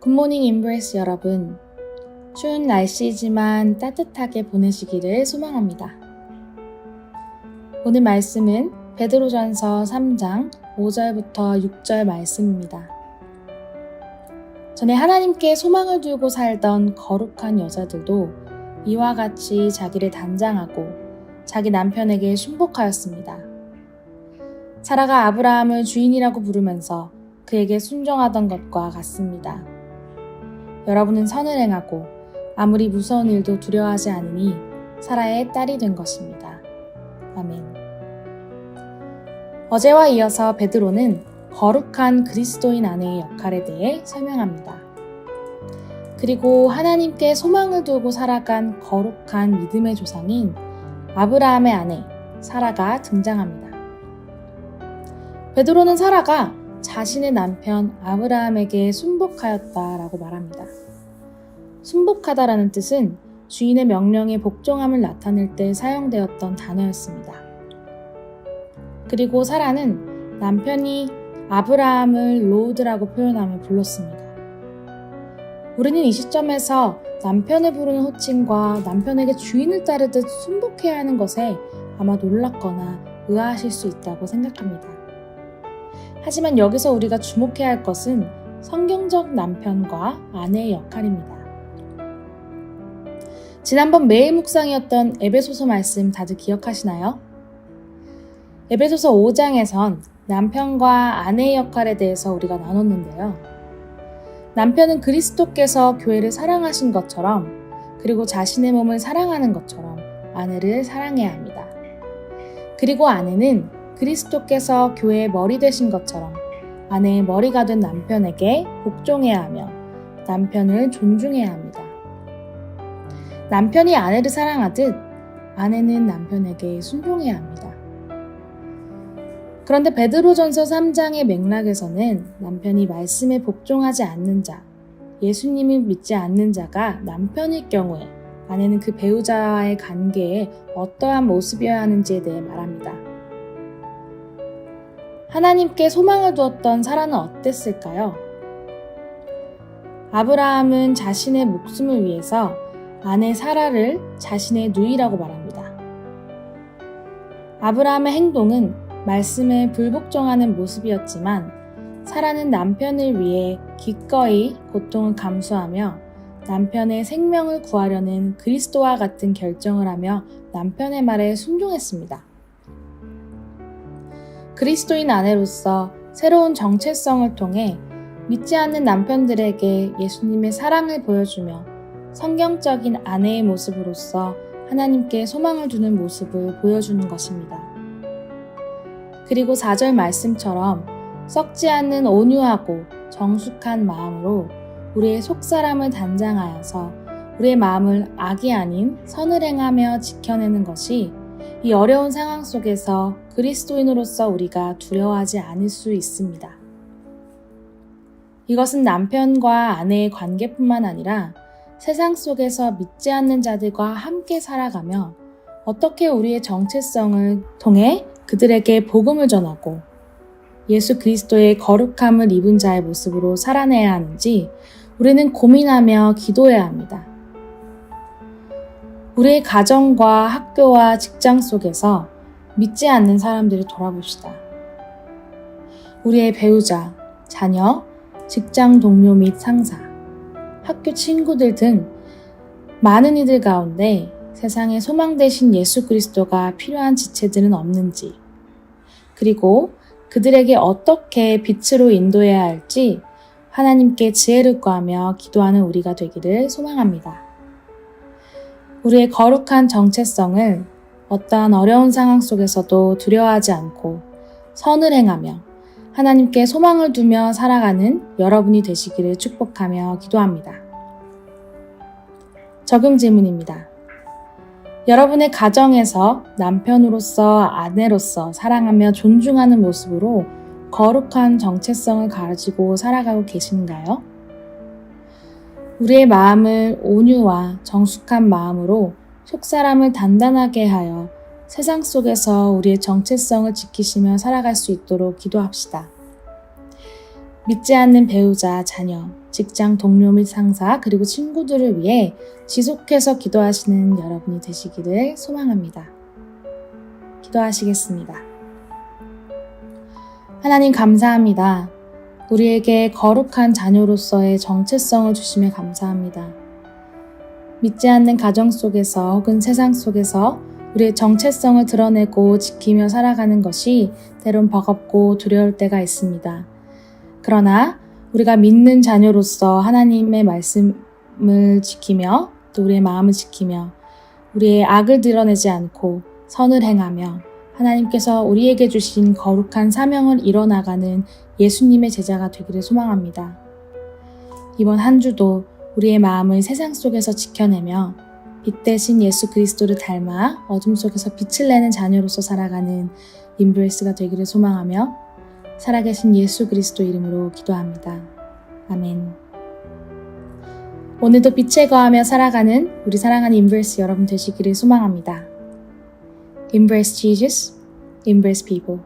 굿모닝 인브레스 여러분. 추운 날씨지만 따뜻하게 보내시기를 소망합니다. 오늘 말씀은 베드로전서 3장 5절부터 6절 말씀입니다. 전에 하나님께 소망을 두고 살던 거룩한 여자들도 이와 같이 자기를 단장하고 자기 남편에게 순복하였습니다. 사라가 아브라함을 주인이라고 부르면서 그에게 순종하던 것과 같습니다. 여러분은 선을 행하고 아무리 무서운 일도 두려워하지 않으니 사라의 딸이 된 것입니다. 아멘. 어제와 이어서 베드로는 거룩한 그리스도인 아내의 역할에 대해 설명합니다. 그리고 하나님께 소망을 두고 살아간 거룩한 믿음의 조상인 아브라함의 아내 사라가 등장합니다. 베드로는 사라가 자신의 남편 아브라함에게 순복하였다라고 말합니다. 순복하다라는 뜻은 주인의 명령에 복종함을 나타낼 때 사용되었던 단어였습니다. 그리고 사라는 남편이 아브라함을 로드라고 표현하며 불렀습니다. 우리는 이 시점에서 남편을 부르는 호칭과 남편에게 주인을 따르듯 순복해야 하는 것에 아마 놀랍거나 의아하실 수 있다고 생각합니다. 하지만 여기서 우리가 주목해야 할 것은 성경적 남편과 아내의 역할입니다. 지난번 매일 묵상이었던 에베소서 말씀 다들 기억하시나요? 에베소서 5장에선 남편과 아내의 역할에 대해서 우리가 나눴는데요. 남편은 그리스도께서 교회를 사랑하신 것처럼 그리고 자신의 몸을 사랑하는 것처럼 아내를 사랑해야 합니다. 그리고 아내는 그리스도께서 교회의 머리 되신 것처럼 아내의 머리가 된 남편에게 복종해야 하며 남편을 존중해야 합니다. 남편이 아내를 사랑하듯 아내는 남편에게 순종해야 합니다. 그런데 베드로전서 3장의 맥락에서는 남편이 말씀에 복종하지 않는 자, 예수님을 믿지 않는 자가 남편일 경우에 아내는 그 배우자와의 관계에 어떠한 모습이어야 하는지에 대해 말합니다. 하나님께 소망을 두었던 사라는 어땠을까요? 아브라함은 자신의 목숨을 위해서 아내 사라를 자신의 누이라고 말합니다. 아브라함의 행동은 말씀에 불복종하는 모습이었지만 사라는 남편을 위해 기꺼이 고통을 감수하며 남편의 생명을 구하려는 그리스도와 같은 결정을 하며 남편의 말에 순종했습니다. 그리스도인 아내로서 새로운 정체성을 통해 믿지 않는 남편들에게 예수님의 사랑을 보여주며 성경적인 아내의 모습으로서 하나님께 소망을 두는 모습을 보여주는 것입니다. 그리고 4절 말씀처럼 썩지 않는 온유하고 정숙한 마음으로 우리의 속사람을 단장하여서 우리의 마음을 악이 아닌 선을 행하며 지켜내는 것이 이 어려운 상황 속에서 그리스도인으로서 우리가 두려워하지 않을 수 있습니다. 이것은 남편과 아내의 관계뿐만 아니라 세상 속에서 믿지 않는 자들과 함께 살아가며 어떻게 우리의 정체성을 통해 그들에게 복음을 전하고 예수 그리스도의 거룩함을 입은 자의 모습으로 살아내야 하는지 우리는 고민하며 기도해야 합니다. 우리의 가정과 학교와 직장 속에서 믿지 않는 사람들을 돌아봅시다. 우리의 배우자, 자녀, 직장 동료 및 상사, 학교 친구들 등 많은 이들 가운데 세상에 소망 되신 예수 그리스도가 필요한 지체들은 없는지, 그리고 그들에게 어떻게 빛으로 인도해야 할지 하나님께 지혜를 구하며 기도하는 우리가 되기를 소망합니다. 우리의 거룩한 정체성을 어떠한 어려운 상황 속에서도 두려워하지 않고 선을 행하며 하나님께 소망을 두며 살아가는 여러분이 되시기를 축복하며 기도합니다. 적용 질문입니다. 여러분의 가정에서 남편으로서 아내로서 사랑하며 존중하는 모습으로 거룩한 정체성을 가지고 살아가고 계신가요? 우리의 마음을 온유와 정숙한 마음으로 속사람을 단단하게 하여 세상 속에서 우리의 정체성을 지키시며 살아갈 수 있도록 기도합시다. 믿지 않는 배우자, 자녀, 직장 동료 및 상사, 그리고 친구들을 위해 지속해서 기도하시는 여러분이 되시기를 소망합니다. 기도하시겠습니다. 하나님 감사합니다. 우리에게 거룩한 자녀로서의 정체성을 주심에 감사합니다. 믿지 않는 가정 속에서 혹은 세상 속에서 우리의 정체성을 드러내고 지키며 살아가는 것이 때론 버겁고 두려울 때가 있습니다. 그러나 우리가 믿는 자녀로서 하나님의 말씀을 지키며 또 우리의 마음을 지키며 우리의 악을 드러내지 않고 선을 행하며 하나님께서 우리에게 주신 거룩한 사명을 이뤄나가는 예수님의 제자가 되기를 소망합니다. 이번 한 주도 우리의 마음을 세상 속에서 지켜내며 빛 대신 예수 그리스도를 닮아 어둠 속에서 빛을 내는 자녀로서 살아가는 인브레스가 되기를 소망하며 살아계신 예수 그리스도 이름으로 기도합니다. 아멘. 오늘도 빛에 거하며 살아가는 우리 사랑하는 인브레스 여러분 되시기를 소망합니다. Embrace Jesus, embrace people.